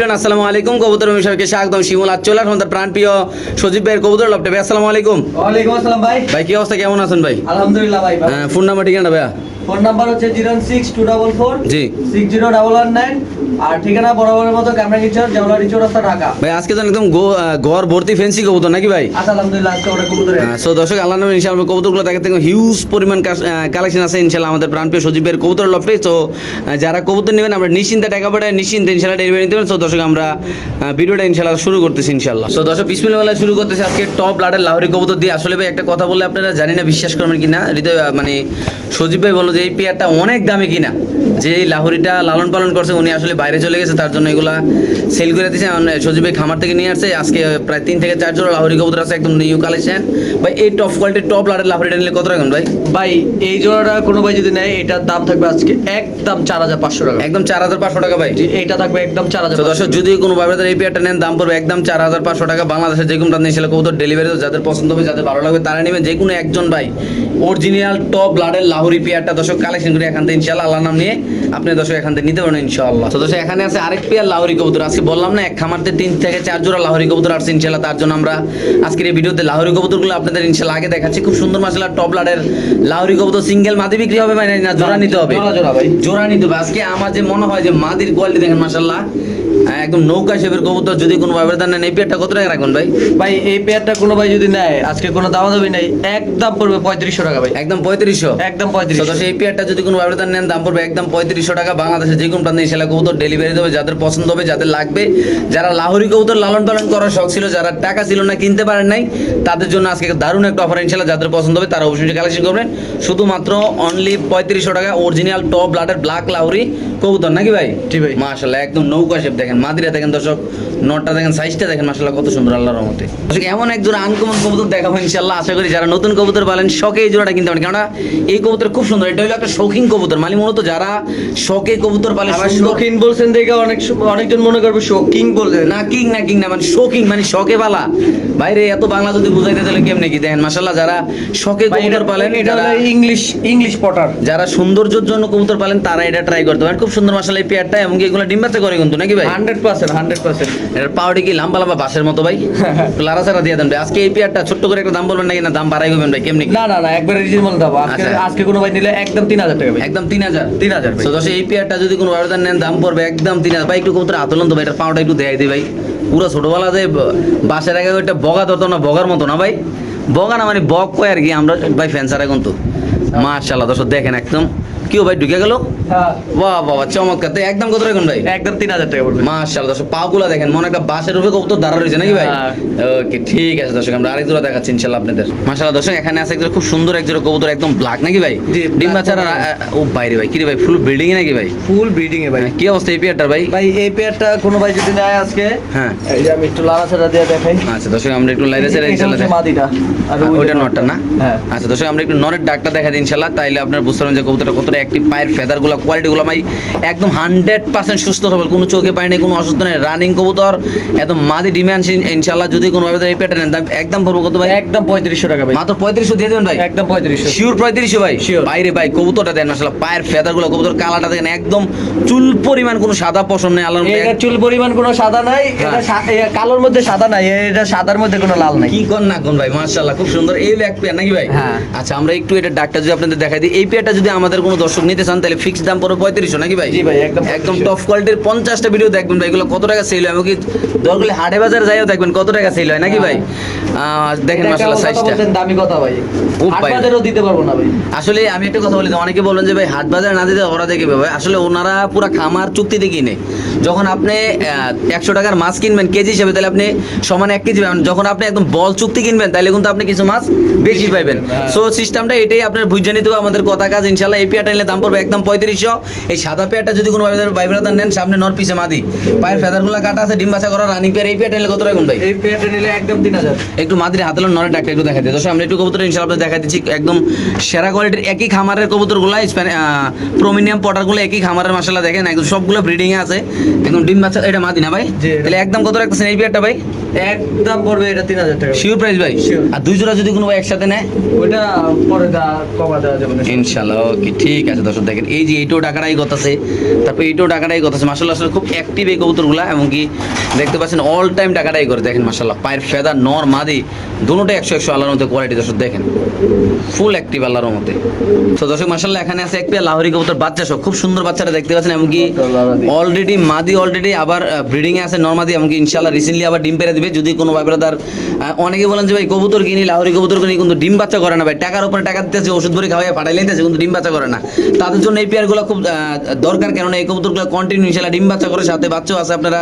আসসালামু আলাইকুম। কবুতর মিশরকে স্বাগতম। শিমুল আচ্চলার আমাদের প্রাণপ্রিয় সজীব ভাইয়ের কবুতর ভাই আসসালামু আলাইকুম। ওয়ালাইকুম আসসালাম ভাই। ভাই কি অবস্থা? কেমন আছেন ভাই? আলহামদুলিল্লাহ ভাই হ্যাঁ, ফোন নাম্বার ঠিকানা ভাইয়া? ফোন নাম্বার হচ্ছে zero six two double four জি। Six zero double one nine. আর ঠিকানা বরাবরের মতো ক্যামেরা কিচর জামলারি চৌরাস্তা ঢাকা। ভাই আজকে তো একদম ঘর ভর্তি ফেন্সি কবুতর নাকি ভাই? আচ্ছা আলহামদুলিল্লাহ আজকে অনেক কবুতরে সো দর্শক আল্লাহ নামে ইনশাআল্লাহ কবুতরগুলো দেখে থেকে হিউজ পরিমাণ কালেকশন আছে ইনশাআল্লাহ আমাদের প্রাণপ্রিয় সজীবের কবুতর লফটে। তো যারা কবুতর নেবেন আমরা নিশ্চিন্তে টাকা পাঠায় নিশ্চিন্তে ইনশাআল্লাহ ডেলিভারি নিতে পারেন তো দর্শক আমরা ভিডিওটা ইনশাআল্লাহ শুরু করতেছি ইনশাআল্লাহ। তো দর্শক বিসমিল্লাহ বলে শুরু করতেছি আজকে টপ লাডের লাহোরি কবুতর দিয়ে। আসলে ভাই একটা কথা বললে আপনারা জানি না বিশ্বাস করবেন কিনা। হৃদয় মানে সজীব ভাই বলো যে এই পেয়ারটা অনেক দামি কিনা। যে লাহোরিটা লালন পালন করছে উনি আসলে বাইরে চলে গেছে তার জন্য এগুলা সেল করে দিয়েছে সজীব ভাই খামার থেকে নিয়ে আসছে আজকে প্রায় তিন থেকে চার জোড়া লাহোরি কবুতর আছে একদম নিউ কালেকশন ভাই এই টপ কোয়ালিটির টপ লাডের লাহোরিটা নিলে কত রাখবেন ভাই? ভাই এই জোড়াটা কোনো ভাই যদি নেয় এটার দাম থাকবে আজকে একদম চার হাজার পাঁচশো টাকা। একদম চার হাজার পাঁচশো টাকা ভাই। জি, এইটা থাকবে একদম চার হাজার দর্শক যদি কোনো ভাবে এই পেয়ারটা নেন দাম পড়বে একদম চার হাজার পাঁচশো টাকা। বাংলাদেশের যে কোনো সেটা কবুতর ডেলিভারি যাদের পছন্দ হবে যাদের ভালো লাগবে তারা নেবেন। যে কোনো একজন ভাই অরিজিনাল টপ লাডের লাহোরি পেয়ারটা দর্শক কালেকশন করে এখান থেকে ইনশাল্লাহ আল্লাহ নাম নিয়ে আপনি দর্শক এখান থেকে নিতে পারেন ইনশাআল্লাহ। তো দর্শক এখানে আছে আরেক পেয়ার লাহরি কবুতর। আজকে বললাম না এক খামারতে তিন থেকে চার জোড়া লাহরি কবুতর আসছে ইনশাল্লাহ তার জন্য আমরা আজকের এই ভিডিওতে লাহরি কবুতরগুলো আপনাদের ইনশাল্লাহ আগে দেখাচ্ছি। খুব সুন্দর মাসাল্লাহ টপ লাডের লাহরি কবুতর সিঙ্গেল মাদি বিক্রি হবে মানে না জোড়া নিতে হবে? জোড়া জোড়া ভাই। জোড়া নিতে হবে। আজকে আমার যে মনে হয় যে মাদির কোয়ালিটি দেখেন মাসাল্লাহ একদম নৌকা শেপের কবুতর যদি কোনো ভাবে দান নেন এই পেয়ারটা কত টাকা রাখবেন ভাই? ভাই এই পেয়ারটা কোনো ভাই যদি নেয় আজকে কোনো দাম দাবি নেই একদম পড়বে পঁয়ত্রিশশো টাকা ভাই। একদম পঁয়ত্রিশশো? একদম পঁয়ত্রিশ তো সেই পেয়ারটা যদি কোনো ব্যবধান নেন দাম পড়বে একদম পঁয়ত্রিশশো টাকা। বাংলাদেশে যে কোনো প্রান্তে সেলা কবুতর ডেলিভারি দেবে যাদের পছন্দ হবে যাদের লাগবে। যারা লাহোরি কবুতর লালন পালন করার শখ ছিল যারা টাকা ছিল না কিনতে পারেন নাই তাদের জন্য আজকে দারুণ একটা অফার ইনশাল্লাহ যাদের পছন্দ হবে তারা অবশ্যই কালেকশন করবেন। শুধুমাত্র অনলি পঁয়ত্রিশশো টাকা অরিজিনাল টপ ব্লাডের ব্ল্যাক লাহোরি কবুতর নাকি ভাই? জি ভাই। মাশাল্লাহ একদম নৌকা শেপ দেখেন মাদিরা দেখেন দর্শক নটটা দেখেন সাইজটা দেখেন মাশাল্লাহ কত সুন্দর আল্লাহর রহমতে। দর্শক এমন এক জোড়া আনকমন কবুতর দেখাবো ইনশাল্লাহ আশা করি যারা নতুন কবুতর পালেন শখে এই জোড়াটা কিনতে পারেন। কেননা এই কবুতর খুব সুন্দর এটা হলো একটা শৌখিন কবুতর। মানে মূলত যারা শখে কবুতর পালে আবার শৌখিন বলছেন দেখে অনেক অনেকজন মনে করবে শৌকিং বলছেন না কিং না কিং না মানে শৌখিন মানে শখে পালা। বাইরে এত বাংলা যদি বুঝাইতে তাহলে কেমনে কি দেখেন? মাশাল্লাহ যারা শখে কবুতর পালেন এটা যারা ইংলিশ ইংলিশ পটার যারা সৌন্দর্যের জন্য কবুতর পালেন তারা এটা ট্রাই করতে পারেন। খুব সুন্দর মাসাল্লাহ এই পেয়ারটা এবং এগুলো ডিম্বাতে করে কিন্তু নাকি ভাই? Hundred percent hundred percent. এটার পাউডি কি লাম্বা লাম্বা বাসের মতো ভাই? লারা সারা দিয়ে দেন ভাই। আজকে এই পেয়ারটা ছোট্ট করে একটা দাম বলবেন নাকি? না দাম বাড়াই ভাই কেমনি না না না একবারে রিজনেবল দাম। আজকে আচ্ছা। আজকে কোনো ভাই নিলে একদম তিন হাজার টাকা একদম তিন হাজার? তিন হাজার ভাই। তো দশ এই পেয়ারটা যদি কোনো আবেদন নেন দাম পড়বে একদম তিন হাজার। ভাই একটু কবুতর আতলন তো ভাই এটার পাউটা একটু দেখাই দিই ভাই। পুরো ছোটবেলা যে বাসের আগে ওইটা বগা ধরতো না বগার মতো না ভাই? বগা না মানে বক কয় আর কি আমরা ভাই ফ্যান্সার এখন তো মার্শাল্লাহ দর্শক দেখেন একদম। কিও ভাই ঢুকে গেল? হ্যাঁ, বাহ বাবা চমৎকার। তো একদম কত রাখুন ভাই একদম তিন হাজার টাকা পড়বে। দর্শক পাগুলা দেখেন মনে একটা বাসের কবুতর দাঁড়া রয়েছে নাকি ভাই? হ্যাঁ। ওকে ঠিক আছে দর্শক আমরা আরেক জোড়া দেখাচ্ছি ইনশাআল্লাহ আপনাদের। দর্শক এখানে আছে একজোড়া খুব সুন্দর কবুতর একদম ব্ল্যাক নাকি ভাই? ডিম বাচ্চারা ও বাইরে ভাই কি রে ভাই ফুল বিল্ডিং নাকি ভাই? ফুল ব্রিডিং এ ভাই কি অবস্থা এই পেয়ারটার ভাই? ভাই এই পেয়ারটা কোনো ভাই যদি নেয় আজকে হ্যাঁ। এই যে আমি একটু লাড়াচাড়া দিয়ে দেখাই। আচ্ছা দর্শক আমরা একটু দেখ- মাদিটা আর হ্যাঁ, ওইটা নটটা না? হ্যাঁ। আচ্ছা দর্শক আমরা একটু নরের ডাকটা দেখা দিই ইনশাল্লাহ তাইলে আপনার বুঝতে পারবেন যে কবুতরটা কতটা অ্যাক্টিভ পায়ের ফেদারগুলো কোয়ালিটিগুলো ভাই একদম হান্ড্রেড পার্সেন্ট সুস্থ সবল কোনো চোখে পায় নেই কোনো অসুস্থ নেই। রানিং কবুতর একদম মাদি ডিমান্ড ইনশাল্লাহ যদি কোনো ভাবে এই পেটে নেন দাম একদম পড়ব কত ভাই? একদম পঁয়ত্রিশশো টাকা ভাই। মাত্র পঁয়ত্রিশশো দিয়ে দেবেন ভাই? একদম পঁয়ত্রিশশো। শিওর পঁয়ত্রিশশো ভাই? Sure. বাইরে ভাই কবুতরটা দেন আসলে পায়ের ফেদারগুলো কবুতর কালাটা দেখেন একদম চুল পরিমাণ কোনো সাদা পশম নেই আল্লাহর এটা চুল পরিমাণ কোনো সাদা নাই এটা হ্যাঁ। সা- এ কালোর মধ্যে সাদা নাই এটা সাদার মধ্যে কোনো লাল নাই। কি কর না কোন ভাই মাশাআল্লাহ খুব সুন্দর। এই ব্যাক পেয়ার নাকি ভাই? হ্যাঁ। আচ্ছা আমরা একটু এটা ডাকটা যদি আপনাদের দেখাই দিই এই পেয়ারটা যদি আমাদের কোনো দর্শক নিতে চান তাহলে ফিক্স দাম পড়বে পঁয়ত্রিশশো নাকি ভাই? জি ভাই, একদম একদম টপ কোয়ালিটির পঞ্চাশটা ভিডিও দেখবেন ভাই এগুলো কত টাকা সেল হয়? এমনকি দরকারে হাটে বাজারে যাইও দেখবেন কত টাকা সেল হয় নাকি ভাই? দেখেন মাশাআল্লাহ সাইজটা দামি কথা ভাই। হাট ভাই। দিতে পারব না ভাই। আসলে আমি একটা কথা বলি অনেকে বলেন যে ভাই হাট বাজারে না দিতে ওরা দেখে ভাই আসলে ওনারা পুরো খামার চুক্তিতে কিনে। যখন আপনি একশো টাকার মাছ কিনবেন কেজি হিসেবে তাহলে আপনি সমান এক কেজি পাবেন। যখন আপনি একদম বল চুক্তি কিনবেন তাহলে কিন্তু আপনি কিছু মাছ বেশি পাবেন হ্যাঁ। সো সিস্টেমটা এটাই আপনার বুঝে নিতে হবে আমাদের কথা কাজ। ইনশাল্লাহ এই পেয়ারটা নিলে দাম পড়বে একদম পঁয়ত্রিশশো। এই সাদা পেয়ারটা যদি কোনো বাইবেদার নেন সামনে নর পিছে মাদি। পায়ের ফেদারগুলো কাটা আছে ডিম বাছা করা রানিং পেয়ার এই পেয়ারটা নিলে কত রাখুন ভাই? এই পেয়ারটা নিলে একদম তিন হাজার। একটু মাদির হাতে নরে ডাক্তার একটু দেখা দিই। দর্শক আমরা একটু কবুতর ইনশাল্লাহ দেখা দিচ্ছি। একদম সেরা কোয়ালিটির একই খামারের কবুতরগুলো প্রোমিনিয়াম পটারগুলো একই খামারের মাসাল্লাহ দেখেন একদম সবগুলো ব্রিডিং আছে। একদম ডিম বাচ্চা এটা মাদি না ভাই? তাহলে একদম কত রাখতেছেন এই পেয়ারটা ভাই? একদম পড়বে এটা তিন হাজার টাকা। শিওর প্রাইস ভাই? আর দুই জোড়া যদি কোনো ভাই একসাথে নেয়? ওইটা পরে দা কমা দেওয়া যাবে ইনশাল্লাহ ওকে ঠিক আছে দর্শক দেখেন এই যে এইটাও কথাছে তারপর এইটাও কথাছে মাসাল্লাহ আসলে খুব অ্যাক্টিভ এই কবুতরগুলা এবং কি দেখতে পাচ্ছেন অল টাইম টাকাটাই করে দেখেন মাসাল্লাহ পায়ের নর মাদি একশো একশো আল্লাহর মধ্যে কোয়ালিটি দর্শক দেখেন ফুল অ্যাক্টিভ আল্লাহর মধ্যে। তো দর্শক মাসাল্লাহ এখানে আছে এক পেয়ার লাহোরি কবুতর বাচ্চা সব খুব সুন্দর বাচ্চাটা দেখতে পাচ্ছেন এমনকি অলরেডি মাদি অলরেডি আবার ব্রিডিং এ আছে নর্মাদি এমনকি ইনশাল্লাহ রিসেন্টলি আবার ডিম পেরে দিবে যদি কোনো ভাই ব্রাদার অনেকে বলেন যে ভাই কবুতর কিনি লাহোরি কবুতর কিনি কিন্তু ডিম বাচ্চা করে না ভাই। টাকার উপরে টাকা দিতেছে ওষুধ ভরে খাওয়াই পাঠাই নিতেছে কিন্তু ডিম বাচ্চা করে না। তাদের জন্য এই পেয়ারগুলো খুব দরকার। কেননা এই কবুতরগুলো কন্টিনিউ ইনশাল্লাহ ডিম বাচ্চা করে সাথে বাচ্চাও আছে আপনারা।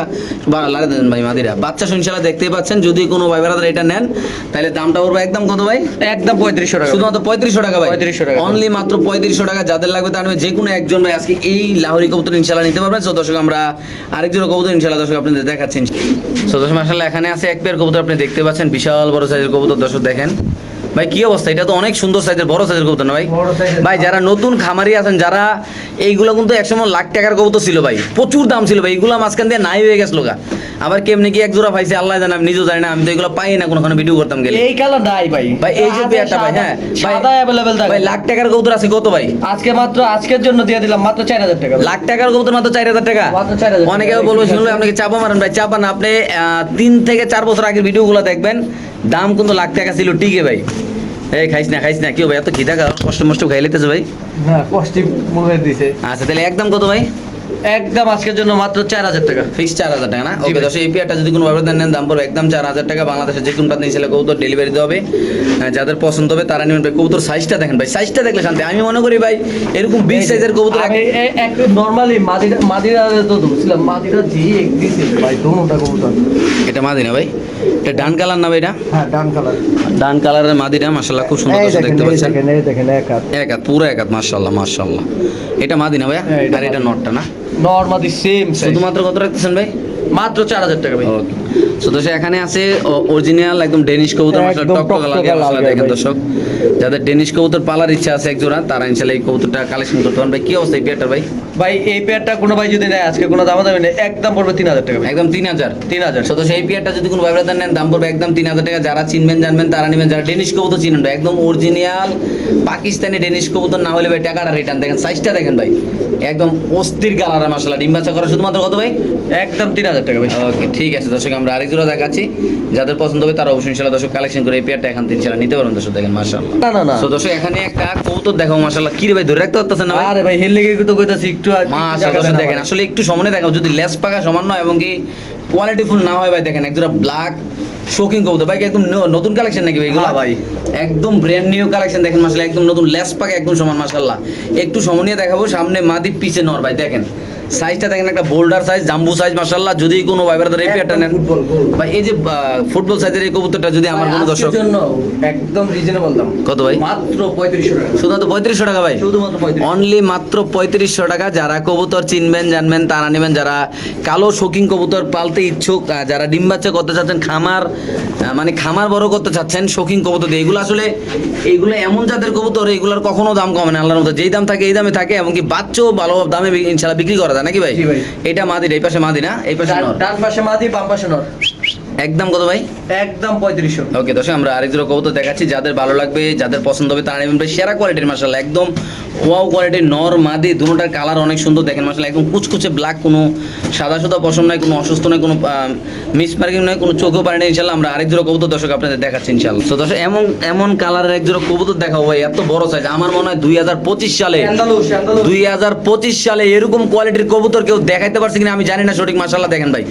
বা লাগাই দেন ভাই মাদিরা। বাচ্চা ইনশাল্লাহ দেখতেই পাচ্ছেন। যদি কোনো ভাই ব্রাদার এটা নেন তাহলে দামটা পড়বে একদম কত ভাই? একদম পঁয়ত্রিশশো টাকা। শুধুমাত্র পঁয়ত্রিশশো টাকা ভাই। 3500 টাকা। অনলি মাত্র পঁয়ত্রিশশো টাকা। যাদের লাগবে তার যে কোনো একজন ভাই আজকে এই লাহরি কবুতর ইনশাল্লাহ নিতে পারবেন। সো দর্শক আমরা আরেকজন কবুতর ইনশাল্লাহ দর্শক আপনাদের দেখাচ্ছেন সো দর্শক মাসাল্লাহ এখানে আছে এক পেয়ার কবুতর আপনি দেখতে পাচ্ছেন বিশাল বড় সাইজের কবুতর। দর্শক দেখেন ভাই কি অবস্থা? এটা তো অনেক সুন্দর সাইজের বড় সাইজের কবুতর না ভাই? ভাই যারা নতুন খামারি আছেন যারা এইগুলো কিন্তু একসময় লাখ টাকার কবুতর ছিল ভাই প্রচুর দাম ছিল ভাই এগুলো মাঝখান দিয়ে নাই হয়ে গেছিল গা। আবার কেমনি কি এক জোড়া পাইছে আল্লাহ জানে আমি নিজেও জানি না আমি তো এগুলো পাই না কোনো ভিডিও করতাম গেলে। এই কালার নাই ভাই। ভাই এই যে পেয়ারটা ভাই হ্যাঁ সাদা অ্যাভেলেবেল থাকে ভাই লাখ টাকার কবুতর আছে কত ভাই? আজকে মাত্র আজকের জন্য দিয়ে দিলাম মাত্র চার হাজার টাকা লাখ টাকার কবুতর মাত্র চার হাজার টাকা? মাত্র 4,000 অনেকে বলব শুনলো আপনাকে চাপা মারেন ভাই চাপা না আপনি আহ, তিন থেকে চার বছর আগের ভিডিওগুলো দেখবেন দাম কিন্তু লাখ টাকা ছিল টিকে ভাই। এই খাইস না খাইস না কি ভাই এত খিদা কষ্ট মষ্ট খাই লেতেছে ভাই। হ্যাঁ কষ্ট মুখে দিছে। আচ্ছা তাহলে একদম কত ভাই? একদম আজকের জন্য মাত্র চার হাজার টাকা। ফিক্স চার হাজার টাকা না? ওকে দশ এই পেয়ারটা যদি কোনো ব্যবধান নেন দাম পড়বে একদম চার হাজার টাকা। বাংলাদেশের যে কোনো প্রান্তে ছেলে কবুতর ডেলিভারি দেওয়া হবে যাদের পছন্দ হবে তারা নেবেন ভাই কবুতর সাইজটা দেখেন ভাই। সাইজটা দেখলে শান্তি। আমি মনে করি ভাই এরকম বিগ সাইজের কবুতর আমি এ- এক নরমালি মাদিরা মাদিরা তো ধরছিলাম মাদিরা জি এক দিছে ভাই দোনোটা কবুতর। এটা মাদি না ভাই? এটা ডান কালার না ভাই এটা? হ্যাঁ ডান কালার ডান কালারের মাদিটা মাশাল্লাহ খুব সুন্দর দেখতে পাচ্ছেন। এই দেখেন এক হাত। এক হাত পুরো এক হাত মাশাল্লাহ মাশাল্লাহ এটা মাদি না ভাইয়া? হ্যাঁ, আর এটা নটটা না? নরমাদি সেম শুধুমাত্র কত রাখতেছেন ভাই? মাত্র চার হাজার টাকা ভাই। দর্শক এখানে আছে অরিজিনাল একদম ডেনিশ কবুতর টকটকা লাগে দেখেন দর্শক। যাদের ডেনিশ কবুতর পালার ইচ্ছা আছে একজোড়া তারা ইনশাল্লাহ এই কবুতরটা কালেকশন করতে পারেন ভাই কি অবস্থা এই পেয়ারটার ভাই? ভাই এই পেয়ারটা কোনো ভাই যদি নেয় আজকে কোনো দামা দামি নেই একদম পড়বে তিন হাজার টাকা একদম তিন হাজার। তিন হাজার। সো দর্শক এই পেয়ারটা যদি কোনো ব্যবধান নেন দাম পড়বে একদম তিন হাজার টাকা। যারা চিনবেন জানবেন তারা নেবেন। যারা ডেনিশ কবুতর চিনেন একদম অরিজিনাল পাকিস্তানি ডেনিশ কবুতর না হলে ভাই টাকাটা রিটার্ন দেখেন সাইজটা দেখেন ভাই। একদম অস্থির কালার মাসালা ডিম বাচ্চা করা শুধুমাত্র কত ভাই? একদম তিন হাজার টাকা ভাই। ওকে ঠিক আছে দর্শক আমরা আরেক জোড়া দেখাচ্ছি। যাদের পছন্দ হবে তারা অবশ্যই ইনশাল্লাহ দর্শক কালেকশন করে এই পেয়ারটা এখান থেকে ইনশাল্লাহ নিতে পারেন দর্শক দেখেন মাশাআল্লাহ। না না না। তো দর্শক এখানে একটা কবুতর দেখো মাশাআল্লাহ। কি রে ভাই ধরে রাখতে পারতেছেন না ভাই? আরে ভাই হেললে গিয়ে তো কইতাছি একটু একটু মাশাআল্লাহ জায়গা দেখেন আসলে একটু সমানে দেখাও যদি লেস পাকা সমান নয় এবং কি কোয়ালিটি ফুল না হয় ভাই দেখেন একদম ব্ল্যাক শোকিং কবুতর। ভাই একদম নতুন কালেকশন নাকি ভাই এগুলো? হ্যাঁ ভাই। একদম ব্র্যান্ড নিউ কালেকশন দেখেন মাসাল্লাহ একদম নতুন লেস পাকা একদম সমান মাসাল্লাহ একটু সমনিয়ে দেখাবো সামনে মাদি পিছে নর ভাই দেখেন। সাইজটা দেখেন একটা বোল্ডার সাইজ জাম্বু সাইজ মাশাআল্লাহ। যদি কোনো ভাইবারদের এই পেয়ারটা নেন। ভাই এই যে ফুটবল সাইজের এই কবুতরটা যদি আমার কোনো দর্শক জন্য একদম রিজনেবল দাম। কত ভাই? মাত্র পঁয়ত্রিশশো টাকা। শুধুমাত্র পঁয়ত্রিশশো টাকা ভাই? শুধুমাত্র অনলি মাত্র পঁয়ত্রিশশো টাকা। যারা কবুতর চিনবেন জানবেন তারা নেবেন। যারা কালো শৌখিন কবুতর পালতে ইচ্ছুক যারা ডিম বাচ্চা করতে চাচ্ছেন খামার মানে খামার বড় করতে চাচ্ছেন শৌখিন কবুতর দিয়ে। এগুলো আসলে এইগুলো এমন জাতের কবুতর এগুলোর কখনো দাম কমে না আল্লাহর মতো। যেই দাম থাকে এই দামে থাকে এমনকি বাচ্চাও ভালো দামে বি- ইনশাল্লাহ বিক্রি করা যায় নাকি ভাই? এটা মাদির এই পাশে মাদি না? এই পাশে নর। ডান পাশে মাদি বাম পাশে নর। একদম কত ভাই? একদম পঁয়ত্রিশশো। ওকে দর্শক আমরা আরেক জোড়া কবুতর দেখাচ্ছি। যাদের ভালো লাগবে যাদের পছন্দ হবে তারা নেবেন। ভাই সেরা কোয়ালিটির মার্শাল একদম ওয়াও কোয়ালিটির নর মাদি দুটোটার কালার অনেক সুন্দর দেখেন মাসাল্লাহ একদম কুচকুচে ব্ল্যাক কোনো সাদা সাদা পশম নাই কোনো অসুস্থ নয় কোনো মিস মার্কিং নয় কোনো চোখও পারে না ইনশাল্লাহ আমরা আরেক জোড়া কবুতর দর্শক আপনাদের দেখাচ্ছি ইনশাল্লাহ তো দর্শক এমন এমন কালারের এক জোড়া কবুতর দেখাবো ভাই এত বড় সাইজ আমার মনে হয় দুই হাজার পঁচিশ সালে দুই হাজার পঁচিশ সালে এরকম কোয়ালিটির কবুতর কেউ দেখাইতে পারছে কিনা আমি জানি না সঠিক মাসাল্লাহ দেখেন ভাই।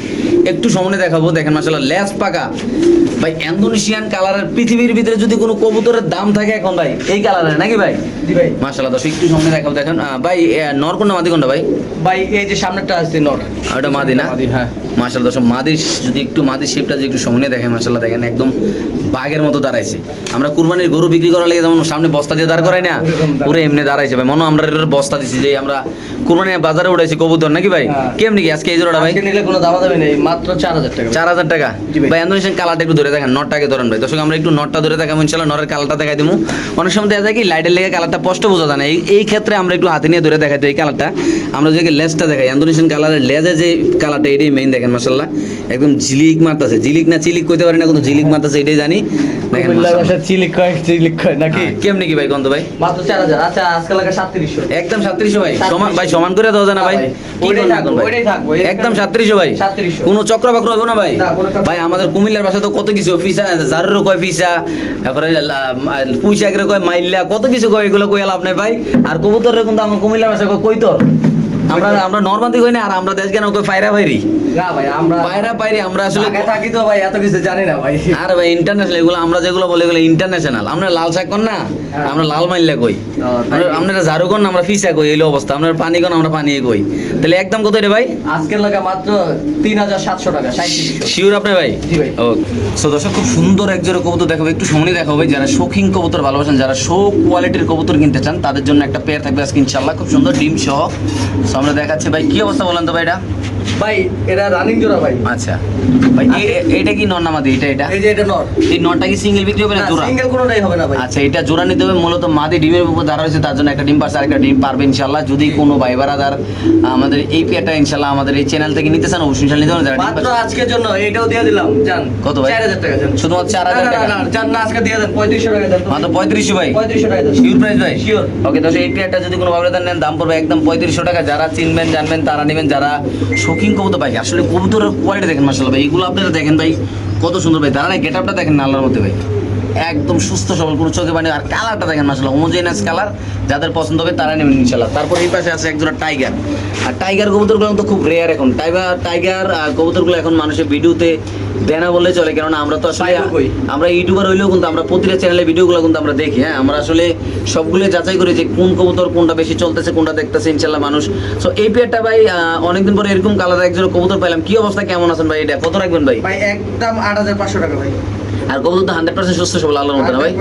একটু সামনে দেখাবো দেখেন মাসাল্লাহ লেস পাকা। ভাই ইন্দোনেশিয়ান কালারের পৃথিবীর ভিতরে যদি কোনো কবুতরের দাম থাকে এখন ভাই এই কালারের নাকি ভাই? ভাই। মাসাল্লাহ দর্শক একটু সামনে দেখাবো দেখেন ভাই নর কোনটা মাদি কোনটা ভাই? ভাই এই যে সামনেরটা আর ওটা মাদি না? হ্যাঁ। দর্শক মাদির যদি একটু মাদির শেপটা যদি একটু সামনে দেখেন দেখেন একদম বাঘের মতো দাঁড়াইছে। আমরা কুরবানির গরু বিক্রি করার লাগে যেমন সামনে বস্তা দিয়ে দাঁড় করাই না পুরো এমনি দাঁড়াইছে ভাই। মনে আমরা বস্তা দিছি যে আমরা কুরবানি বাজারে উঠাইছি কবুতর নাকি ভাই? হ্যাঁ। কেমনি কি আজকে এই জোড়াটা ভাই? নিলে কোনো দামা দামি নেই মাত্র চার হাজার টাকা। চার হাজার টাকা? ভাই। ভাই ইন্দোনেশিয়ান কালারটা একটু ধরে দেখেন নটটাকে ধরেন ভাই। দর্শক আমরা একটু নটটা ধরে দেখাবো ইনশাল্লাহ নরের কালারটা দেখাই দিবো অনেক সময় দেখা যায় কি লাইটের লেগে কালারটা স্পষ্ট বোঝা যায় না। এই এই ক্ষেত্রে আমরা একটু হাতে নিয়ে ধরে দেখাই তো এই কালারটা আমরা যদি লেজটা দেখাই ইন্দোনেশিয়ান কালারের লেজে যে কালারটা এটাই মেইন দেখেন মাসাল্লাহ একদম ঝিলিক মারতেছে। ঝিলিক না চিলিক কইতে পারি না কিন্তু ঝিলিক মারতেছে এটাই জানি। দেখেন কুমিল্লার চিলিক কয় চিলিক কয় নাকি? কেমনি কি ভাই গন্ধ ভাই? মাত্র চার হাজার। আচ্ছা আজকাল সাতত্রিশশো। একদম সাতত্রিশশো ভাই। সমান ভাই সমান করে না একদম সাতত্রিশশো কোনো চক্র বাক্র হইব না ভাই ভাই আমাদের কুমিল্লার ভাষা তো কত কিছু ফিসা জারুর কয় ফিসা তারপরে পুঁইশাকের কয় মাইল্লা কত কিছু কয় এগুলো কই লাভ নাই ভাই। আর কবুতরের কিন্তু আমার কুমিল্লা ভাষা কইতর আমরা আমরা না আর আমরা দেশ কেন কই ফাইরি না ভাই আমরা পায়রা পাইরি আমরা আসলে থাকি তো ভাই এত কিছু জানি না ভাই। আর ভাই ইন্টারন্যাশনাল এগুলো আমরা যেগুলো বলি এগুলো ইন্টারন্যাশনাল আমরা লাল শাক কর না হ্যাঁ। আমরা লাল মাইল্লা কই। আমরা- ঝাড়ু কর না আমরা ফিসা কই এই অবস্থা। আমরা পানি কর না আমরা পানি কই। তাহলে একদম কত রে ভাই? আজকের লাগা মাত্র তিন হাজার সাতশো টাকা সাঁত্রিশশো শিওর আপনি ভাই? জি ভাই। সো দর্শক খুব সুন্দর এক জোড়া কবুতর দেখাবো একটু সামনে দেখাবো ভাই। যারা শৌখিন কবুতর ভালোবাসেন যারা শো কোয়ালিটির কবুতর কিনতে চান তাদের জন্য একটা পেয়ার থাকবে আজকে ইনশাল্লাহ খুব সুন্দর ডিম সহ। আমরা দেখাচ্ছি ভাই কি অবস্থা বলেন তো ভাই এটা ভাই এটা রানিং জোড়া ভাই। আচ্ছা। ভাই এটা কি নর নামাদি? এটা এটা? এই যে এটা নট এই নরটা কি সিঙ্গেল বিক্রি হবে না জোড়া? সিঙ্গেল কোনোটাই হবে না ভাই। আচ্ছা এটা জোড়া নিতে হবে মূলত মাদি ডিমের উপর দাঁড়া রয়েছে তার জন্য একটা ডিম পারছে আরেকটা ডিম পারবে ইনশাল্লাহ যদি কোনো ভাই বারাদার আমাদের এই পেয়ারটা ইনশাল্লাহ আমাদের এই চ্যানেল থেকে নিতে চান অবশ্যই ইনশাল্লাহ নিতে পারেন মাত্র আজকের জন্য এটাও দিয়ে দিলাম জান। কত ভাই? চার হাজার টাকা জান। শুধুমাত্র চার হাজার না, না, টাকা? না, জান না আজকে দিয়ে দেন পঁয়ত্রিশশো টাকা দেন। মাত্র পঁয়ত্রিশশো ভাই? পঁয়ত্রিশশো টাকা দেন। শিওর প্রাইস ভাই? Sure. ওকে তো এই পেয়ারটা যদি কোনো আবেদন নেন দাম পড়বে একদম পঁয়ত্রিশশো টাকা। যারা চিনবেন জানবেন তারা নেবেন যারা শৌখিন কবুতর ভাই আসলে কবুতরের কোয়ালিটি দেখেন মাসাল্লাহ ভাই এগুলো আপনারা দেখেন ভাই কত সুন্দর ভাই দাঁড়ায় গেট আপটা দেখেন না আল্লাহর মধ্যে ভাই। একদম সুস্থ সবল কোনো চোখে পানি আর কালারটা দেখেন মাসাল্লাহ হোমোজেনাস কালার যাদের পছন্দ হবে তারা নেবেন ইনশাল্লাহ তারপর এই পাশে আছে একজোড়া টাইগার আর টাইগার কবুতরগুলো তো খুব রেয়ার এখন। টাইগার টাইগার কবুতরগুলো এখন মানুষের ভিডিওতে দেয় না বললে চলে কেননা আমরা তো আসলে? আমরা ইউটিউবার হইলেও কিন্তু আমরা প্রতিটা চ্যানেলে ভিডিওগুলো কিন্তু আমরা দেখি হ্যাঁ? আমরা আসলে সবগুলো যাচাই করে যে কোন কবুতর কোনটা বেশি চলতেছে, কোনটা দেখতেছে ইনশাল্লাহ মানুষ। সো এই পেয়ারটা ভাই অনেকদিন পরে এরকম কালার একজন কবুতর পাইলাম। কি অবস্থা, কেমন আছেন ভাই এটা? কত রাখবেন ভাই? ভাই, একদম আট হাজার পাঁচশো টাকা ভাই। আর কবুতর তো হান্ড্রেড পার্সেন্ট সুস্থ সবল আল্লাহর মতো ভাই?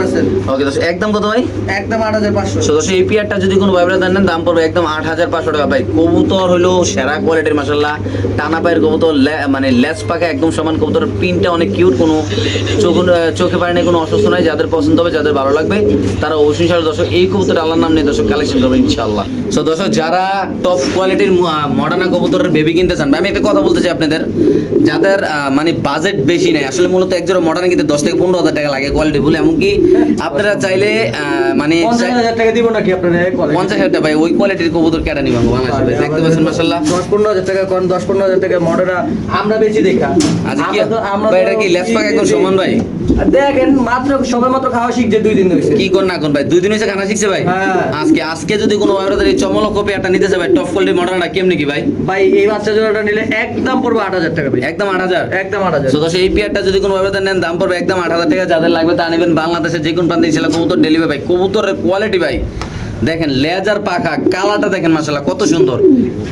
ওকে একদম কত ভাই? একদম আট হাজার পাঁচশো। পেয়ারটা যদি কোনো ভাইবরা দেন দাম পড়বে একদম আট হাজার পাঁচশো টাকা ভাই। কবুতর হলো সেরা কোয়ালিটির মাসাল্লাহ টানা পায়ের কবুতর মানে লেস পাকা একদম সমান কবুতর পিনটা অনেক কিউট কোনো চোখ চোখে পারে না কোনো অসুস্থ নাই যাদের পছন্দ হবে যাদের ভালো লাগবে তারা অবশ্যই দর্শক এই কবুতর আল্লাহর নাম নিয়ে দর্শক কালেকশন করবে ইনশাল্লাহ সো দর্শক যারা টপ কোয়ালিটির মডার্না কবুতরের বেবি কিনতে চান আমি একটা কথা বলতে চাই আপনাদের। যাদের মানে বাজেট বেশি নেই আসলে মূলত একজোড়া মডার্ন কিনতে দশ থেকে পনেরো হাজার টাকা লাগে কোয়ালিটি বলে এমনকি আপনারা চাইলে মানে পঞ্চাশ হাজার টাকা দিব নাকি আপনার পঞ্চাশ হাজার টাকা ভাই ওই কোয়ালিটির কবুতর কেটে নিবাং বাংলাদেশে দেখতে পাচ্ছেন মাসাল্লাহ দশ পনেরো হাজার টাকা কোন দশ পনেরো হাজার টাকা মডেলটা আমরা বেশি দেখা। আচ্ছা কি আমরা এটা কি লেস পাক একদম সমান ভাই? দেখেন মাত্র সবে মাত্র খাওয়া শিখছে দুই দিন হয়েছে কি কর না কোন ভাই দুই দিন হয়েছে খানা শিখছে ভাই? হ্যাঁ। আজকে আজকে যদি কোনো এই চমলক একটা নিতে ভাই টপ কোয়ালিটি মডেলটা কেমনি কি ভাই? ভাই এই বাচ্চা জোড়াটা নিলে একদম পড়বে আট হাজার টাকা একদম আট হাজার? একদম আট হাজার। তো দশ এই পেয়ারটা যদি কোনো ভাইরাদের নেন দাম পড়বে একদম আট হাজার টাকা যাদের লাগবে তা নেবেন বাংলাদেশের যে কোন প্রান্তে ছিল কবুতর ডেলিভারি ভাই কবুতরের কোয়ালিটি ভাই। দেখেন লেজার পাখা কালারটা দেখেন মাশাল্লাহ কত সুন্দর।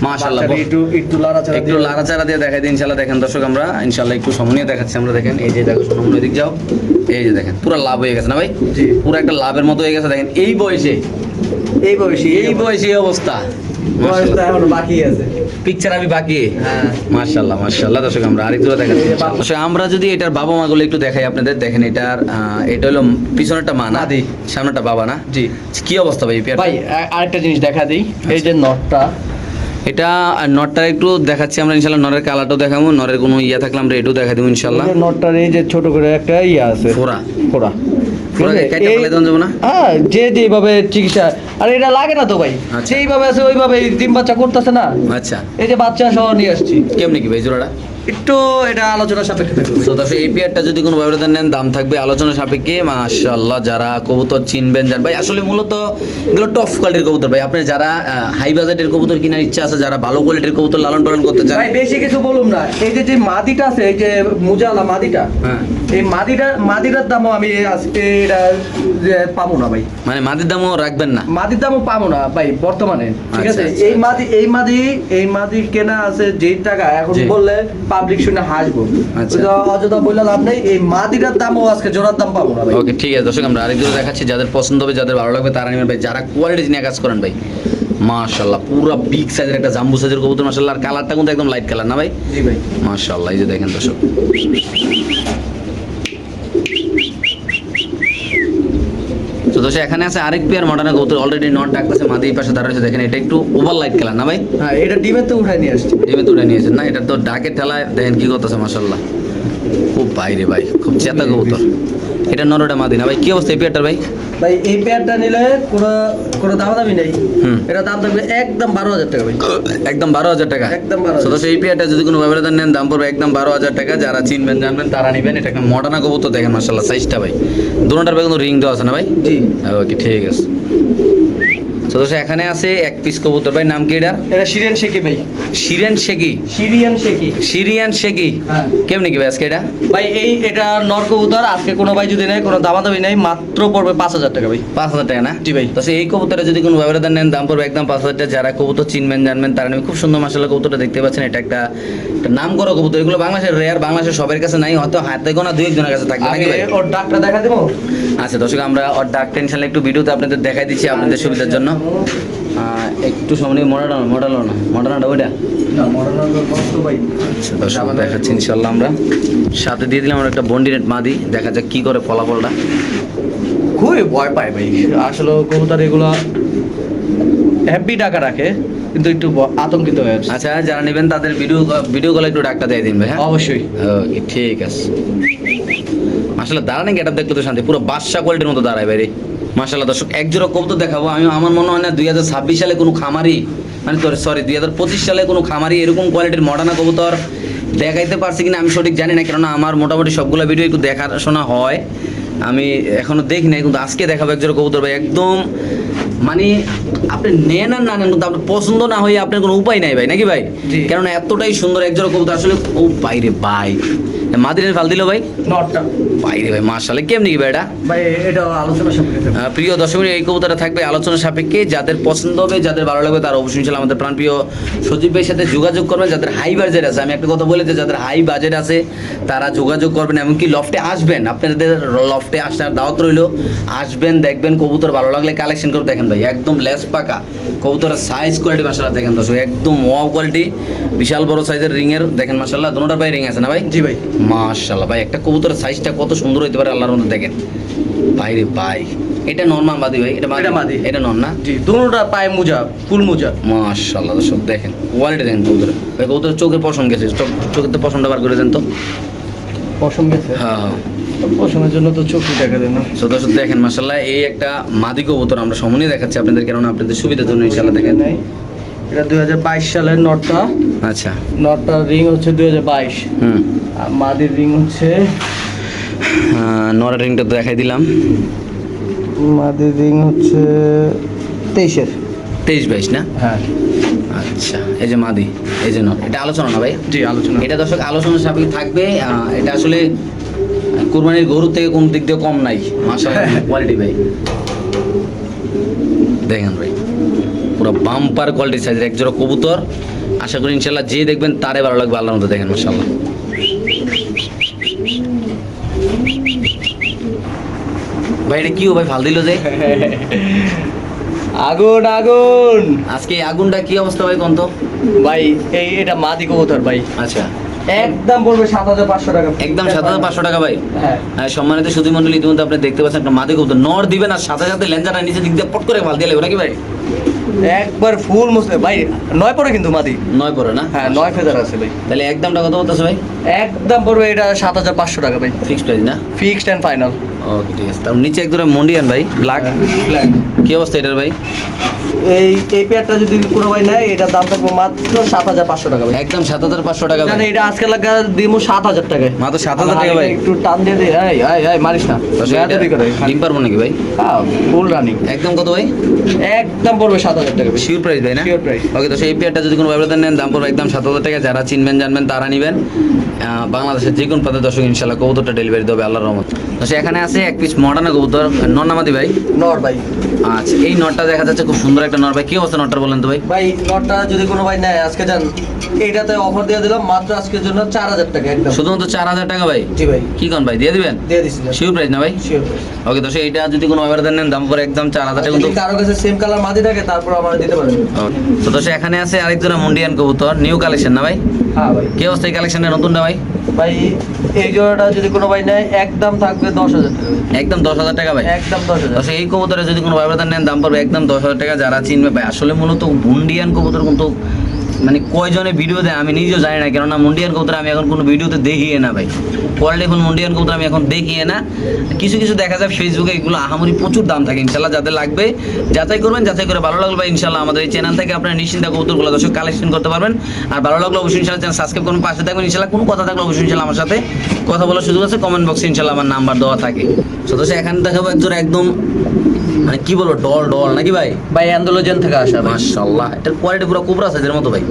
মাশাল্লাহ একটু একটু লাড়াচাড়া একটু লাড়াচাড়া দিয়ে দেখাই দিই ইনশাল্লাহ দেখেন দর্শক আমরা ইনশাল্লাহ একটু সময় দেখাচ্ছি। আমরা দেখেন এই যে দেখো সোনামন দিক যাও। এই যে দেখেন পুরো লাভ হয়ে গেছে না ভাই। পুরো একটা লাভের মতো হয়ে গেছে। দেখেন এই বয়সে এই বয়সী এই বয়সে অবস্থা। বাকি আছে। পিকচার আমি বাকি। হ্যাঁ। মার্শাল্লাহ মার্শাল্লাহ দর্শক আমরা দেখাচ্ছি যদি এটার বাবা মা গুলো একটু দেখাই আপনাদের দেখেন এটার এটা হলো পিছনেরটা মা না? মাদি। সামনেটা বাবা না? জি। কি অবস্থা ভাই ভাই আরেকটা জিনিস দেখা দিই। এই যে নটটা। এটা নটটা একটু দেখাচ্ছি আমরা ইনশাল্লাহ নরের কালারটাও দেখাবো নরের কোনো ইয়া থাকলে আমরা এটাও দেখা দেবো ইনশাল্লাহ নটটার এই যে ছোট করে একটা ইয়ে আছে। কেটে ফেলে যাবে না? হ্যাঁ যে যেভাবে চিকিৎসা আর এটা লাগে না তো ভাই। সেইভাবে যেইভাবে আছে ওইভাবে ডিম বাচ্চা করতেছে না। আচ্ছা। এই যে বাচ্চা সহ নিয়ে আসছি। কেমনি কি ভাই জোড়াটা? একটু এটা আলোচনা সাপেক্ষে থাকবে। তো এই পেয়ারটা যদি কোনো ব্যবধান নেন দাম থাকবে আলোচনা সাপেক্ষে মাশাআল্লাহ যারা কবুতর চিনবেন ভাই আসলে মূলত এগুলো টপ কোয়ালিটির কবুতর ভাই। আপনি যারা হাই বাজেটের কবুতর কেনার ইচ্ছা আছে যারা ভালো কোয়ালিটির কবুতর লালন পালন করতে চান ভাই বেশি কিছু বলুম না। এই যে যে মাদিটা আছে এই যে মুজালা মাদিটা হ্যাঁ। এই মাদিটা মাদিটার দামও আমি আজকে এটা পাবো না ভাই। মানে মাটির দামও রাখবেন না? মাদির দামও পাবো না ভাই বর্তমানে। ঠিক আচ্ছা, আছে? আচ্ছা। এই মাদি এই মাদি এই মাদি কেনা আছে যেই টাকা এখন। বললে পাবলিক শুনে হাসবো। আচ্ছা। অযথা বললে লাভ নেই এই মাদিটার দামও আজকে জোড়ার দাম পাবো না ওকে ঠিক আছে দর্শক আমরা আরেকজন দেখাচ্ছি যাদের পছন্দ হবে যাদের ভালো লাগবে তারা নেবেন ভাই। যারা কোয়ালিটি নিয়ে কাজ করেন ভাই মাশাল্লাহ পুরো বিগ সাইজের একটা জাম্বু সাইজের কবুতর মাশাল্লাহ আর কালারটা কিন্তু একদম লাইট কালার না ভাই? জি ভাই। মাশাল্লাহ এই যে দেখেন দর্শক। দোষে এখানে আছে আরেক পেয়ার মডার্ন কবুতর অলরেডি নট ডাকতেছে মাদি পাশে দাঁড়াচ্ছে দেখেন এটা একটু ওভার লাইট খেলা না ভাই? হ্যাঁ এটা ডিমে তো উঠাই নিয়ে আসছে। ডিমে তো উঠাই নিয়েছেন না এটা তো ডাকে ঠেলায় দেখেন কি করতেছে মাসাল্লাহ খুব বাইরে ভাই খুব চেতা কবুতর। এটা নরোডা মাদিনা। ভাই কি অবস্থা এই পেয়ারটার ভাই? ভাই এই পেয়ারটা নিলে কোনো কোনো দাম দামি নেই। হুম। এটা দাম থাকবে একদম বারো হাজার টাকা ভাই। একদম বারো হাজার টাকা? একদম 12,000 সদস্য এই পেয়ারটা যদি কোনো ব্যবধান নেন দাম পড়বে একদম বারো হাজার টাকা। যারা চিনবেন জানবেন তারা নেবেন। এটা একটা মডার্না কবুতর দেখেন মার্শাল্লাহ সাইজটা ভাই। দুটার ভাই কোনো রিং দেওয়া আছে না ভাই? জি। ওকে ঠিক আছে। তো এখানে আছে এক পিস কবুতর। ভাই নাম কি এটা? এটা সিরিয়ান শেকি ভাই। সিরিয়ান শেকি সিরিয়ান শেকি সিরিয়ান শেকি হ্যাঁ। কেমনি কি ভাই আজকে এটা? ভাই এই এটা নর কবুতর আজকে কোনো ভাই যদি নেয় কোনো দামা দামি নেই মাত্র পড়বে পাঁচ হাজার টাকা ভাই। পাঁচ হাজার টাকা না? জি ভাই। তো এই কবুতরে যদি কোনো ব্যবধান নেন দাম পড়বে একদম পাঁচ হাজার টাকা। যারা কবুতর চিনবেন জানবেন তারা নেবে। খুব সুন্দর মাসাল্লাহ কবুতরটা দেখতে পাচ্ছেন। এটা একটা নাম করা কবুতর। এগুলো বাংলাদেশের রেয়ার বাংলাদেশের সবার কাছে নাই। হয়তো হাতে গোনা দুই একজনের কাছে থাকবে নাকি ভাই? ওর ডাকটা দেখা দেবো? আচ্ছা দর্শক আমরা ওর ডাক টেনশন একটু ভিডিওতে আপনাদের দেখাই দিচ্ছি আপনাদের সুবিধার জন্য। একটু সামনে মডার্ন মডার্ন না। মডার্নটা ওইটা? আচ্ছা দেখাচ্ছি ইনশাল্লাহ আমরা। সাথে দিয়ে দিলাম আমরা একটা বন্ডিনেট মাদি দেখা যাক কি করে ফলাফলটা। খুবই ভয় পায় ভাই। আসলে কবুতর এগুলো হ্যাপি টাকা রাখে কিন্তু একটু আতঙ্কিত হয়ে আছে আচ্ছা যারা নেবেন তাদের ভিডিও ভিডিও কলে একটু ডাক্তার দিয়ে দিন ভাই হ্যাঁ? অবশ্যই। ওকে ঠিক আছে। আসলে দাঁড়ানে গেটার দেখলে তো শান্তি পুরো বাদশা কোয়ালিটির মতো দাঁড়ায় ভাই রে। মাসাল্লাহ দর্শক এক জোড়া কবুতর দেখাবো। আমি আমার মনে হয় না দুই হাজার ছাব্বিশ সালে কোনো খামারি মানে সরি দুই হাজার পঁচিশ সালে কোনো খামারি এরকম কোয়ালিটির মডার্না কবুতর দেখাইতে পারছি কিনা আমি সঠিক জানি না কেননা আমার মোটামুটি সবগুলো ভিডিও একটু দেখাশোনা হয়। আমি এখনও দেখি নাই কিন্তু আজকে দেখাবো এক জোড়া কবুতর ভাই। একদম মানে আপনি নেন আর না নেন কিন্তু আপনার পছন্দ না হয়ে আপনার কোনো উপায় নাই ভাই নাকি ভাই? কেননা এতটাই সুন্দর এক জোড়া কবুতর আসলে ও বাইরে ভাই। মাদিরের ফাল দিল ভাই? বাইরে ভাই মার্শালে কেমনি কি এটা? ভাই এটা আলোচনা সাপেক্ষে। প্রিয় দর্শকের এই কবুতরটা থাকবে আলোচনা সাপেক্ষে। যাদের পছন্দ হবে যাদের ভালো লাগবে তারা অবশ্যই ইনশাল্লাহ আমাদের প্রাণপ্রিয় সজীব ভাইয়ের সাথে যোগাযোগ করবেন। যাদের হাই বাজেট আছে আমি একটা কথা বলে যে যাদের হাই বাজেট আছে তারা যোগাযোগ করবেন এমনকি লফটে আসবেন। আপনাদের লফটে আসার দাওয়াত রইল। আসবেন দেখবেন কবুতর ভালো লাগলে কালেকশন করে দেখেন ভাই একদম লেস পাকা। কবুতরের সাইজ কোয়ালিটি মাসাল্লাহ দেখেন দর্শক একদম ওয়াও কোয়ালিটি বিশাল বড় সাইজের রিংয়ের দেখেন মাসাল্লাহ দুটোটার ভাই রিং আছে না ভাই? জি ভাই। মাশাল্লাহ ভাই একটা কবুতরের সাইজটা কত সুন্দর হইতে পারে আল্লাহর মধ্যে দেখেন। ভাই রে ভাই এটা নর্মাল বাদি ভাই এটা এটা মাদি। এটা নন না? জি দুটোটা পায়ে মোজা ফুল মোজা। মাশাল্লাহ দর্শক দেখেন কোয়ালিটি দেখেন কবুতর ভাই কবুতরের চোখের পশম গেছে চোখ- চোখের তো পশমটা বার করে দেন তো? পশম গেছে? হ্যাঁ হ্যাঁ। পশমের জন্য তো চোখই দেখা দেয় না। সো দর্শক দেখেন মাশাল্লাহ এই একটা মাদি কবুতর আমরা সামনে দেখাচ্ছি আপনাদের কেননা আপনাদের সুবিধার জন্য ইনশাল্লাহ দেখেন। এটা দুই হাজার বাইশ সালের নটটা। আচ্ছা। নটটার রিং হচ্ছে দুই হাজার বাইশ। হুম। মাদির রিং হচ্ছে। নরা রিংটা তো দেখাই দিলাম। মাদির রিং হচ্ছে তেইশের। তেইশ বাইশ না? হ্যাঁ। আচ্ছা এই যে মাদি এই যে নর এটা আলোচনা না ভাই? জি আলোচনা। এটা দর্শক আলোচনা সাপেক্ষে থাকবে এটা আসলে কুরবানির গরু থেকে কোন দিক দিয়ে কম নাই। মাশাআল্লাহ কোয়ালিটি ভাই। দেখেন ভাই পুরো বাম্পার কোয়ালিটি সাইজের এক জোড়া কবুতর। আশা করি ইনশাল্লাহ যে দেখবেন তারে ভালো লাগবে আল্লাহর মতো দেখেন মাশাআল্লাহ। ভাই এটা কি ও ভাই ফাল দিল যে? আগুন আগুন! আজকে আগুনটা কি অবস্থা ভাই কোন তো? ভাই এই এটা মাদি কবুতর ভাই। আচ্ছা। একদম পড়বে সাত হাজার পাঁচশো টাকা। একদম সাত হাজার পাঁচশো টাকা ভাই। হ্যাঁ। হ্যাঁ, সম্মানিত সুধী মন্ডলী ইতিমধ্যে আপনি দেখতে পাচ্ছেন একটা মাদে কবুতর। নর দিবেন আর সাথে সাথে লেঞ্জাটা নিচে দিক দিয়ে পট করে ফাল দিয়ে লাগবে নাকি ভাই? একবার ফুল মুসলিম। ভাই নয় পরে কিন্তু মাদি। নয় পরে না? হ্যাঁ নয় ফেদার আছে ভাই। তাহলে একদম একদমটা কত বলতেছে ভাই? একদম পড়বে এটা সাত হাজার পাঁচশো টাকা ভাই। ফিক্সড প্রাইস না? ফিক্সড অ্যান্ড ফাইনাল ওকে ঠিক আছে। তার নিচে এক ধরে মন্ডিয়ান ভাই ব্ল্যাক ব্ল্যাক কি অবস্থা এটার ভাই? এই এই পেয়ারটা যদি কোনো ভাই নেয় এটার দাম থাকবে মাত্র সাত হাজার পাঁচশো টাকা ভাই। একদম সাত হাজার পাঁচশো টাকা ভাই। এটা আজকে লাগা দিব সাত হাজার টাকায়। মাত্র 7,000 টাকা ভাই। একটু টান দিয়ে দিই এই এই এই মারিস না। ডিম পারব নাকি ভাই? ফুল রানিং একদম কত ভাই? একদম পড়বে সাত হাজার টাকা শিওর প্রাইস ভাই না? Sure price। ওকে তো সেই পেয়ারটা যদি কোনো ব্যবধান নেন দাম পড়বে একদম সাত হাজার টাকা। যারা চিনবেন জানবেন তারা নেবেন। বাংলাদেশের যে কোনো প্রান্তে দর্শক ইনশাল্লাহ কবুতরটা ডেলিভারি দেবে আল্লাহর রহমত। তো এখানে আছে এক পিস মডার্ন কবুতর নন্নামাদি ভাই? নর ভাই। আচ্ছা এই নটটা দেখা যাচ্ছে খুব সুন্দর একটা নট ভাই। কি অবস্থা নটটা বলেন তো ভাই? ভাই নটটা যদি কোনো ভাই নেয় আজকে যান এইটাতে অফার দিয়ে দিলাম মাত্র আজকের জন্য চার হাজার টাকা একদম। শুধুমাত্র চার হাজার টাকা ভাই? জি ভাই। কি কোন ভাই দিয়ে দিবেন? দিয়ে দিছি শিওর প্রাইস না ভাই? শিওর ওকে তো এইটা যদি কোনো ব্যবধান নেন দাম পরে একদম চার হাজার টাকা। কিন্তু কারও কাছে সেম কালার মাদি থাকে তারপর আমার দিতে পারেন তো এখানে আছে আরেকজনের মুন্ডিয়ান কবুতর নিউ কালেকশন না ভাই? হ্যাঁ ভাই। কি অবস্থা এই কালেকশনের নতুনটা ভাই? ভাই এই জোড়াটা যদি কোনো ভাই নেয় একদম থাকবে দশ হাজার টাকা। একদম দশ হাজার টাকা ভাই? একদম দশ হাজার। দশ এই কবুতরে যদি কোনো ভাই নেন দাম পড়বে একদম দশ হাজার টাকা যারা চিনবে। ভাই আসলে মূলত বুন্ডিয়ান কবুতর কিন্তু মানে কয়জনে ভিডিও দেয় আমি নিজেও জানি না, কেননা মুন্ডিয়ান কবুতর আমি এখন কোনো ভিডিওতে দেখিয়ে না ভাই। কোয়ালিটি এখন মুন্ডিয়ান কবুতর আমি এখন দেখিয়ে না। কিছু কিছু দেখা যায় ফেসবুকে এগুলো আহামরি প্রচুর দাম থাকে, ইনশাল্লাহ যাদের লাগবে যাচাই করবেন, যাচাই করে ভালো লাগল ভাই, ইনশাল্লাহ আমাদের এই চ্যানেল থেকে আপনারা নিশ্চিন্তা কবুতরগুলো দর্শক কালেকশন করতে পারবেন। আর ভালো লাগল অবশ্যই ইনশাল্লাহ চ্যানেল সাবস্ক্রাইব করুন, পাশে থাকবেন, ইনশাল্লাহ কোনো কথা থাকলে অবশ্যই ইনশাল্লাহ আমার সাথে কথা বলার সুযোগ আছে কমেন্ট বক্সে ইনশাল্লাহ আমার নাম্বার দেওয়া থাকে। তো এখানে দেখাবো একজন একদম মানে কি বলব ডল ডল নাকি ভাই? ভাই অ্যান্ডোলোজেন থেকে আসা মাশাআল্লাহ এটার কোয়ালিটি পুরো কোবরা সাইজের মতো ভাই।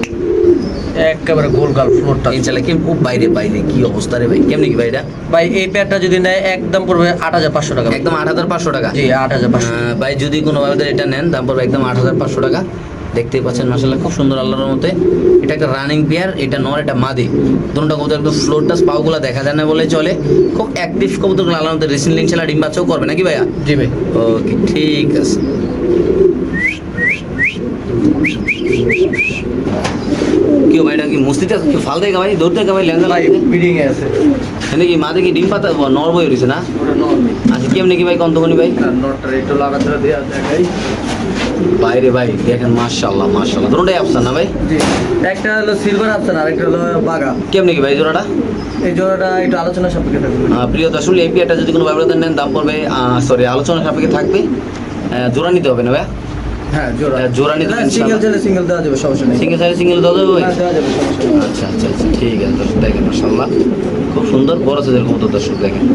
একেবারে গোল গাল ফ্লোরটা ইনশাআল্লাহ কেম ও বাইরে বাইরে কি অবস্থা রে ভাই? কেমনি কি ভাই এটা? ভাই এই প্যাডটা যদি নেয় একদম পড়বে আট হাজার পাঁচশো টাকা। একদম আট হাজার পাঁচশো টাকা? জি আট হাজার পাঁচশো। ভাই যদি কোনো ভাবে এটা নেন দাম পড়বে একদম আট হাজার পাঁচশো টাকা। দেখতেই পাচ্ছেন মাসাল্লাহ খুব সুন্দর আল্লাহর মতে এটা একটা রানিং পেয়ার এটা নর এটা মাদি। দুটোটা কবুতর একদম ফ্লোর টাচ পাওগুলো দেখা যায় না বলে চলে। খুব অ্যাক্টিভ কবুতরগুলো আল্লাহর মতে রিসেন্টলি ইনশাল্লাহ ডিম বাচ্চাও করবে নাকি ভাইয়া? জি ভাই। ওকে ঠিক আছে। কি ভাই এটা কি মস্তিতে আছে? কি ভাই দৌড় দেখা ভাই লেন্সা ভাই বিডিং এ আছে। কি মাঝে কি ডিম পাতা নর বই না? আচ্ছা কেমনি কি ভাই কন্তকনি ভাই? নটটা একটু লাগাতে দেওয়া দেখাই। বাইরে ভাই দেখেন মাশাআল্লাহ মাশাআল্লাহ। দুটোটাই আফসান না ভাই? জি। একটা হলো সিলভার আপসান আর একটা হলো বাগা কেমনি কি ভাই জোড়াটা? এই জোড়াটা একটু আলোচনা সাপেক্ষে থাকবে। প্রিয় দর্শক এই যদি কোনো ব্যবধান নেন দাম পড়বে সরি আলোচনা সাপেক্ষে থাকবে। জোড়া নিতে হবে না ভাই হ্যাঁ জোড়া। হ্যাঁ, জোড়া নিতে সিঙ্গেল। চাইলে সিঙ্গেল দেওয়া যাবে সমস্যা নেই। সিঙ্গেল সিঙ্গেল ভাই? হ্যাঁ, দেওয়া যাবে আচ্ছা আচ্ছা আচ্ছা ঠিক আছে দর্শক দেখেন মাশাআল্লাহ। খুব সুন্দর বড় সাইজের কবুতর দর্শক দেখেন।